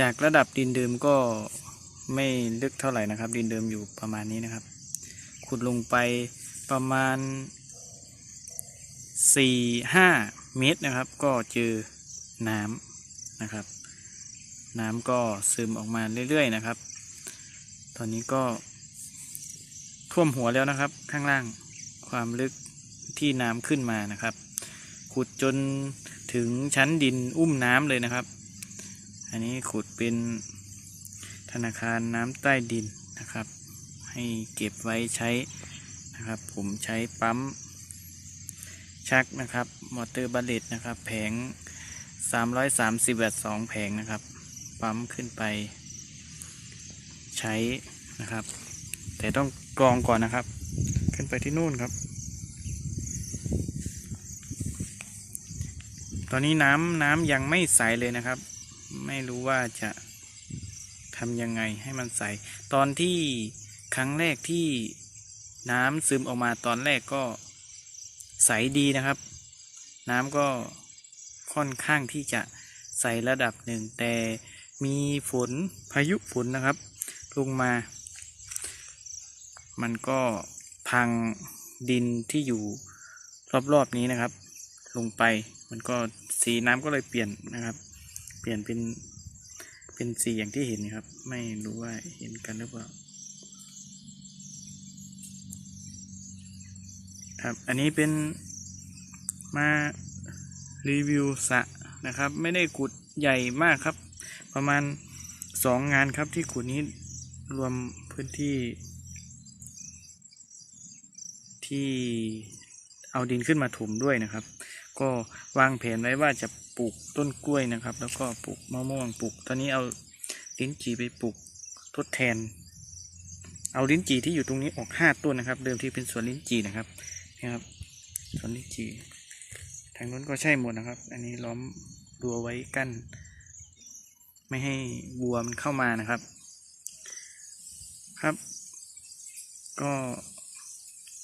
จากระดับดินเดิมก็ไม่ลึกเท่าไหร่นะครับ ดินเดิมอยู่ประมาณนี้นะครับ ขุดลงไปประมาณสี่ห้าเมตรนะครับ ก็เจอน้ำนะครับ น้ำก็ซึมออกมาเรื่อยๆนะครับ ตอนนี้ก็ท่วมหัวแล้วนะครับ ข้างล่างความลึกที่น้ำขึ้นมานะครับ ขุดจนถึงชั้นดินอุ้มน้ำเลยนะครับ อันนี้ขุดเป็นธนาคารน้ำใต้ดินนะครับ ให้เก็บไว้ใช้นะครับ ผมใช้ปั๊มชักนะครับ มอเตอร์บาเลตนะครับ แผง 330วัตต์2แผงนะครับ ปั๊มขึ้นไปใช้นะครับ แต่ต้องกรองก่อนนะครับ ขึ้นไปที่นู่นครับ ตอนนี้น้ำน้ำยังไม่ใสเลยนะครับ ไม่รู้ว่าจะทำยังไงให้มันใส ตอนที่ครั้งแรกที่น้ำซึมออกมาตอนแรกก็ใสดีนะครับ น้ำก็ค่อนข้างที่จะใสระดับหนึ่ง แต่มีฝนพายุฝนนะครับ ลงมา มันก็พังดินที่อยู่รอบๆนี้นะครับ ลงไปมันก็สีน้ำก็เลยเปลี่ยนนะครับ เปลี่ยนเป็นเป็นสีอย่างที่เห็นครับ ไม่รู้ว่าเห็นกันหรือเปล่า ครับอันนี้เป็นมารีวิวสะนะครับ ไม่ได้ขุดใหญ่มากครับ ประมาณสองงานครับที่ขุดนี้รวมพื้นที่ ที่เอาดินขึ้นมาถมด้วยนะครับ ก็วางแผนไว้ว่าจะปลูกต้นกล้วยนะครับ แล้วก็ปลูกมะม่วงปลูก ตอนนี้เอาลิ้นจี่ไปปลูกทดแทน เอาลิ้นจี่ที่อยู่ตรงนี้ออกห้าต้นนะครับ เดิมที่เป็นสวนลิ้นจี่นะครับนี่ครับสวนลิ้นจี่ทางนู้นก็ใช่หมดนะครับ อันนี้ล้อมรั้วไว้กั้น ไม่ให้วัวมันเข้ามานะครับ ครับ ก็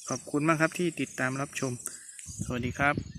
ขอบคุณมากครับที่ติดตามรับชม สวัสดีครับ